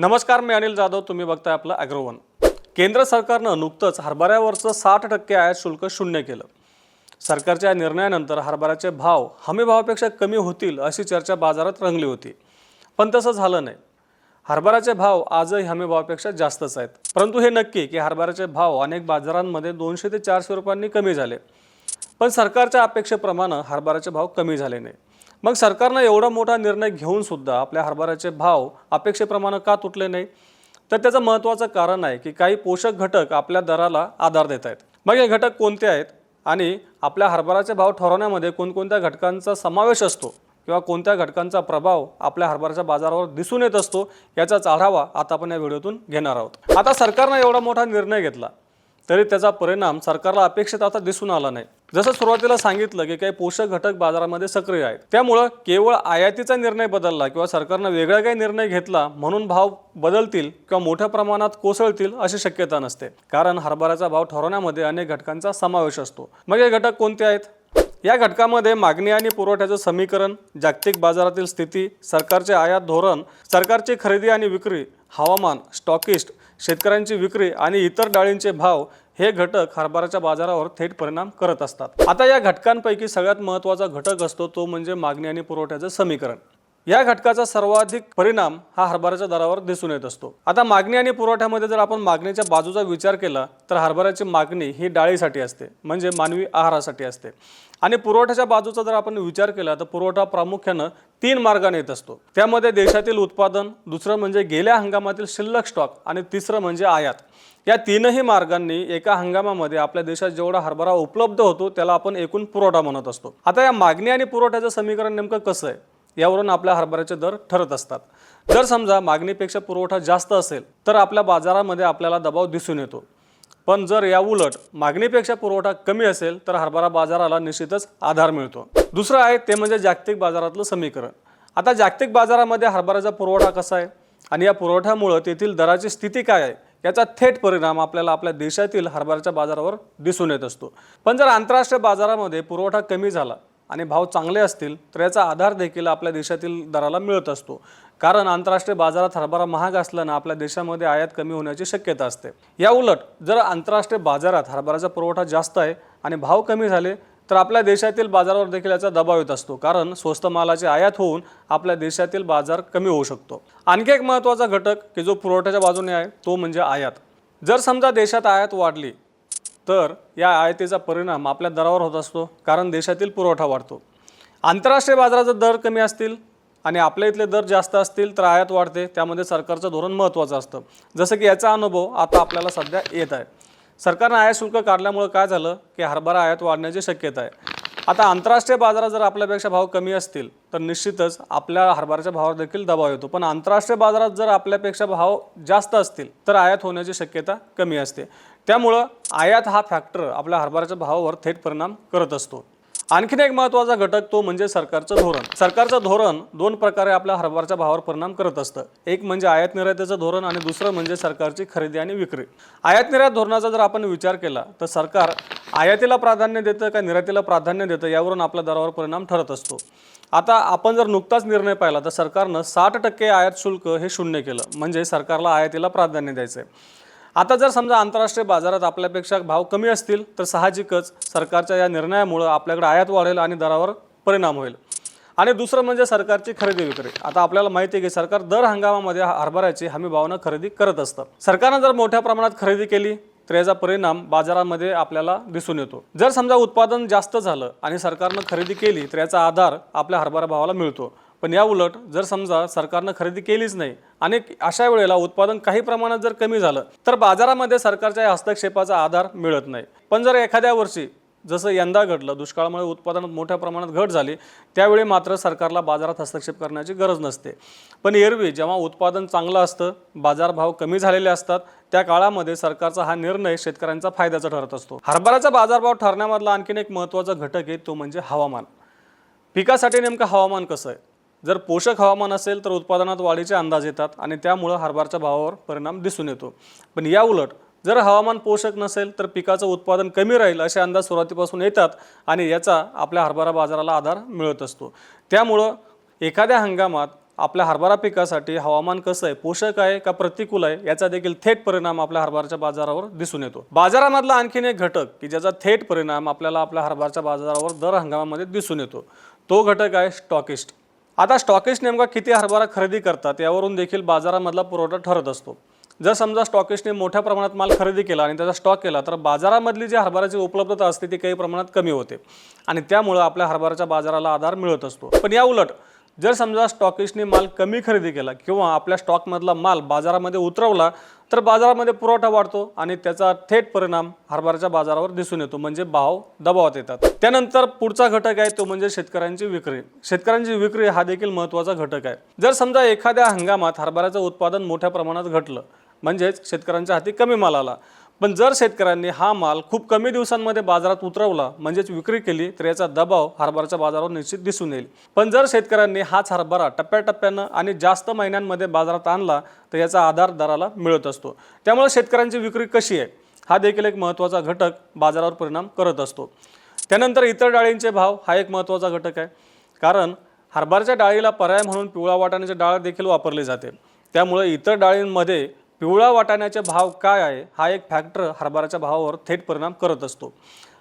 नमस्कार मी अनिल जाधव. तुम्ही बघताय आपलं अॅग्रोवन. केंद्र सरकारनं नुकतंच हरभऱ्यावरचं साठ टक्के आयात शुल्क शून्य केलं. सरकारच्या या निर्णयानंतर हरभऱ्याचे भाव हमीभावापेक्षा कमी होतील अशी चर्चा बाजारात रंगली होती. पण तसं झालं नाही. हरभऱ्याचे भाव आजही हमीभावापेक्षा जास्तच आहेत. परंतु हे नक्की की हरभऱ्याचे भाव अनेक बाजारांमध्ये दोनशे ते चारशे रुपयांनी कमी झाले. पण सरकारच्या अपेक्षेप्रमाणे हरभऱ्याचे भाव कमी झाले नाही. मग सरकारनं एवढा मोठा निर्णय घेऊन सुद्धा आपल्या हरभऱ्याचे भाव अपेक्षेप्रमाणे का तुटले नाही? तर त्याचं महत्त्वाचं कारण आहे की काही पोषक घटक आपल्या दराला आधार देत आहेत. मग हे घटक कोणते आहेत? आणि आपल्या हरभऱ्याचे भाव ठरवण्यामध्ये कोणकोणत्या घटकांचा समावेश असतो? किंवा कोणत्या घटकांचा प्रभाव आपल्या हरभऱ्याच्या बाजारावर दिसून येत असतो? याचाच आढावा आता आपण या व्हिडिओतून घेणार आहोत. आता सरकारनं एवढा मोठा निर्णय घेतला तरी त्याचा परिणाम सरकारला अपेक्षित आता दिसून आला नाही. जसं सुरुवातीला सांगितलं की काही पोषक घटक बाजारामध्ये सक्रिय आहेत त्यामुळं केवळ आयातीचा निर्णय बदलला किंवा सरकारनं वेगळा काही निर्णय घेतला म्हणून भाव बदलतील किंवा मोठ्या प्रमाणात कोसळतील अशी शक्यता नसते. कारण हरभऱ्याचा भाव ठरवण्यामध्ये अनेक घटकांचा समावेश असतो. मग हे घटक कोणते आहेत? या घटकामध्ये मागणी आणि पुरवठ्याचं समीकरण जागतिक बाजारातील स्थिती सरकारचे आयात धोरण सरकारची खरेदी आणि विक्री हवामान स्टॉकिस्ट शेतकऱ्यांची विक्री आणि इतर डाळींचे भाव हे घटक हरभऱ्याच्या बाजारावर थेट परिणाम करत असतात. आता या घटकांपैकी सगळ्यात महत्त्वाचा घटक असतो तो म्हणजे मागणी आणि पुरवठ्याचं समीकरण. या घटकाचा सर्वाधिक परिणाम हा हरभऱ्याच्या दरावर दिसून येत असतो. आता मागणी आणि पुरवठ्यामध्ये जर आपण मागणीच्या बाजूचा विचार केला तर हरभऱ्याची मागणी ही डाळीसाठी असते म्हणजे मानवी आहारासाठी असते. आणि पुरवठ्याच्या बाजूचा जर आपण विचार केला तर पुरवठा प्रामुख्यानं तीन मार्गाने येत असतो. त्यामध्ये देशातील उत्पादन दुसरं म्हणजे गेल्या हंगामातील शिल्लक स्टॉक आणि तिसरं म्हणजे आयात. या तीनही मार्गांनी एका हंगामामध्ये आपल्या देशात जेवढा हरभरा उपलब्ध होतो त्याला आपण एकूण पुरवठा म्हणत असतो. आता या मागणी आणि पुरवठ्याचं समीकरण नेमकं कसं आहे? यावरून आपल्या हरभऱ्याचे दर ठरत असतात. जर समजा मागणीपेक्षा पुरवठा जास्त असेल तर आपल्या बाजारामध्ये आपल्याला दबाव दिसून येतो. पण जर या उलट मागणीपेक्षा पुरवठा कमी असेल तर हरभरा बाजाराला निश्चितच आधार मिळतो. दुसरं आहे ते म्हणजे जागतिक बाजारातलं समीकरण. आता जागतिक बाजारामध्ये हरभऱ्याचा पुरवठा कसा आहे? आणि या पुरवठ्यामुळं तेथील दराची स्थिती काय आहे? याचा थेट परिणाम आपल्याला आपल्या देशातील हरभऱ्याच्या बाजारावर दिसून येत असतो. पण जर आंतरराष्ट्रीय बाजारामध्ये पुरवठा कमी झाला आणि भाव चांगले असतील तर याचा आधार देखील आपल्या देशातील दराला मिळत असतो. कारण आंतरराष्ट्रीय बाजारात हरभरा महाग असल्यानं आपल्या देशामध्ये आयात कमी होण्याची शक्यता असते. या उलट जर आंतरराष्ट्रीय बाजारात हरभऱ्याचा पुरवठा जास्त आहे आणि भाव कमी झाले तर आपल्या देशातील बाजारावर देखील याचा दबाव येत असतो. कारण स्वस्त मालाची आयात होऊन आपल्या देशातील बाजार कमी होऊ शकतो. आणखी एक महत्त्वाचा घटक की जो पुरवठ्याच्या बाजूने आहे तो म्हणजे आयात. जर समजा देशात आयात वाढली तर या आयातीचा परिणाम आपल्या दरावर होत असतो कारण देशातील पुरवठा वाढतो. आंतरराष्ट्रीय बाजाराचा दर कमी असतील आणि आपल्या इथले दर जास्त असतील तर आयात वाढते त्यामध्ये सरकारचं धोरण महत्त्वाचं असतं. जसं की याचा अनुभव आता आपल्याला सध्या येत आहे. सरकारनं आयात शुल्क काढल्यामुळं काय झालं की हरभरा आयात वाढण्याची शक्यता आहे. आता आंतरराष्ट्रीय बाजारात जर आपल्यापेक्षा भाव कमी असतील तर निश्चितच आपल्या हरभऱ्याच्या भावावर देखील दबाव येतो. पण आंतरराष्ट्रीय बाजारात जर आपल्यापेक्षा भाव जास्त असतील तर आयात होण्याची शक्यता कमी असते. त्यामुळं आयात हा फॅक्टर आपल्या हरभऱ्याच्या भावावर थेट परिणाम करत असतो. आणखीन एक महत्त्वाचा घटक तो म्हणजे सरकारचं धोरण. सरकारचं धोरण दोन प्रकारे आपल्या हरभऱ्याच्या भावावर परिणाम करत असतं. एक म्हणजे आयात निर्यातीचं धोरण आणि दुसरं म्हणजे सरकारची खरेदी आणि विक्री. आयात निर्यात धोरणाचा जर आपण विचार केला तर सरकार आयातीला प्राधान्य देतं का निर्यातीला प्राधान्य देतं यावरून आपल्या दरावर परिणाम ठरत असतो. आता आपण जर नुकताच निर्णय पाहिला तर सरकारनं साठ टक्के आयात शुल्क हे शून्य केलं. म्हणजे सरकारला आयातीला प्राधान्य द्यायचं आहे आता जर समजा आंतरराष्ट्रीय बाजारात आपल्यापेक्षा भाव कमी असतील तर साहजिकच सरकारच्या या निर्णयामुळं आपल्याकडे आयात वाढेल आणि दरावर परिणाम होईल. आणि दुसरं म्हणजे सरकारची खरेदी विक्री. आता आपल्याला माहिती आहे की सरकार दर हंगामामध्ये हरभऱ्याची हमी भावनं खरेदी करत असतं. सरकारनं जर मोठ्या प्रमाणात खरेदी केली तर याचा परिणाम बाजारामध्ये आपल्याला दिसून येतो. जर समजा उत्पादन जास्त झालं आणि सरकारनं खरेदी केली तर याचा आधार आपल्या हरभरा भावाला मिळतो. पण या उलट जर समजा सरकारनं खरेदी केलीच नाही आणि अशा वेळेला उत्पादन काही प्रमाणात जर कमी झालं तर बाजारामध्ये सरकारच्या या हस्तक्षेपाचा आधार मिळत नाही. पण जर एखाद्या वर्षी जसं यंदा घडलं दुष्काळामुळे उत्पादनात मोठ्या प्रमाणात घट झाली त्यावेळी मात्र सरकारला बाजारात हस्तक्षेप करण्याची गरज नसते. पण एरवी जेव्हा उत्पादन चांगलं असतं बाजारभाव कमी झालेले असतात त्या काळामध्ये सरकारचा हा निर्णय शेतकऱ्यांचा फायद्याचा ठरत असतो. हरभऱ्याचा बाजारभाव ठरण्यामधला आणखीन एक महत्त्वाचा घटक आहे तो म्हणजे हवामान. पिकासाठी नेमकं हवामान कसं आहे? जर पोषक हवामान असेल तर उत्पादनात वाढीचे अंदाज येतात आणि त्यामुळं हरभराच्या भावावर परिणाम दिसून येतो. पण या उलट जर हवामान पोषक नसेल तर पिकाचं उत्पादन कमी राहील असे अंदाज सुरुवातीपासून येतात आणि याचा आपल्या हरभरा बाजाराला आधार मिळत असतो. त्यामुळं एखाद्या हंगामात आपल्या हरभरा पिकासाठी हवामान कसं आहे पोषक आहे का प्रतिकूल आहे याचा देखील थेट परिणाम आपल्या हरभऱ्याच्या बाजारावर दिसून येतो. बाजारामधला आणखीन एक घटक की ज्याचा थेट परिणाम आपल्याला आपल्या हरभऱ्याच्या बाजारावर दर हंगामामध्ये दिसून येतो तो घटक आहे स्टॉकिस्ट. आता स्टॉकिस्ट नेमका किती हरभरा खरेदी करतात यावरून देखील बाजारामधला पुरवठा ठरत असतो. जर समजा स्टॉकिस्टने मोठ्या प्रमाणात माल खरेदी केला आणि त्याचा स्टॉक केला तर बाजारामधली जी हरभऱ्याची उपलब्धता असते ती काही प्रमाणात कमी होते. आणि त्यामुळं आपल्या हरभऱ्याच्या बाजाराला आधार मिळत असतो. पण या उलट जर समजा स्टॉकिस्टने माल कमी खरेदी केला किंवा आपल्या स्टॉकमधला माल बाजारामध्ये उतरवला तर बाजारामध्ये पुरवठा वाढतो आणि त्याचा थेट परिणाम हरभऱ्याच्या बाजारावर दिसून येतो. म्हणजे भाव दबावात येतात. त्यानंतर पुढचा घटक आहे तो म्हणजे शेतकऱ्यांची विक्री. शेतकऱ्यांची विक्री हा देखील महत्त्वाचा घटक आहे. जर समजा एखाद्या हंगामात हरभऱ्याचं उत्पादन मोठ्या प्रमाणात घटलं म्हणजेच शेतकऱ्यांच्या हाती कमी माल आला पण जर शेतकऱ्यांनी हा माल खूप कमी दिवसांमध्ये बाजारात उतरवला म्हणजेच विक्री केली तर याचा दबाव हरभराच्या बाजारावर निश्चित दिसून येईल. पण जर शेतकऱ्यांनी हाच हरभरा टप्प्याटप्प्यानं आणि जास्त महिन्यांमध्ये बाजारात आणला तर याचा आधार दराला मिळत असतो. त्यामुळे शेतकऱ्यांची विक्री कशी आहे हा देखील एक महत्त्वाचा घटक बाजारावर परिणाम करत असतो. त्यानंतर इतर डाळींचे भाव हा एक महत्त्वाचा घटक आहे. कारण हरभऱ्याच्या डाळीला पर्याय म्हणून पिवळा वाटाण्याची डाळ देखील वापरली जाते. त्यामुळे इतर डाळींमध्ये पिवळा वाटाण्याचे भाव काय आहे हा एक फॅक्टर हरभऱ्याच्या भावावर थेट परिणाम करत असतो.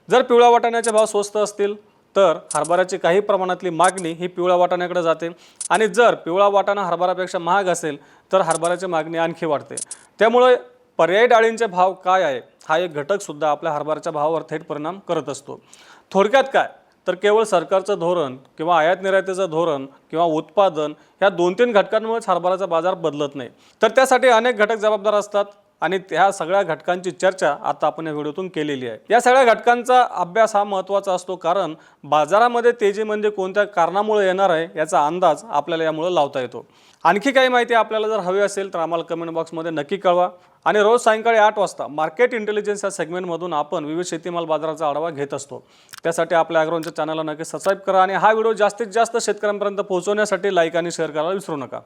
जर पिवळा वाटाण्याचे भाव स्वस्त असतील तर हरभऱ्याची काही प्रमाणातली मागणी ही पिवळ्या वाटाण्याकडे जाते. आणि जर पिवळा वाटाणा हरभऱ्यापेक्षा महाग असेल तर हरभऱ्याची मागणी आणखी वाढते. त्यामुळे पर्यायी डाळींचे भाव काय आहे हा एक घटकसुद्धा आपल्या हरभऱ्याच्या भावावर थेट परिणाम करत असतो. थोडक्यात काय? तर केवळ सरकारचं धोरण किंवा आयात निर्यातीचं धोरण किंवा उत्पादन ह्या दोन तीन घटकांमुळेच हरभऱ्याचा बाजार बदलत नाही. तर त्यासाठी अनेक घटक जबाबदार असतात आणि त्या सगळ्या घटकांची चर्चा आता आपण या व्हिडिओतून केलेली आहे. या सगळ्या घटकांचा अभ्यास हा महत्त्वाचा असतो कारण बाजारामध्ये तेजी म्हणजे कोणत्या कारणामुळे येणार आहे याचा अंदाज आपल्याला यामुळे लावता येतो. आणखी काही माहिती आपल्याला जर हवी असेल तर आम्हाला कमेंट बॉक्समध्ये नक्की कळवा. आणि रोज सायंकाळी आठ वाजता मार्केट इंटेलिजन्स या सेगमेंटमधून आपण विविध शेतीमाल बाजाराचा आढावा घेत असतो. त्यासाठी आपल्या ॲग्रोनच्या चॅनलला नक्की सबस्क्राईब करा आणि हा व्हिडिओ जास्तीत जास्त शेतकऱ्यांपर्यंत पोहोचवण्यासाठी लाईक आणि शेअर करायला विसरू नका.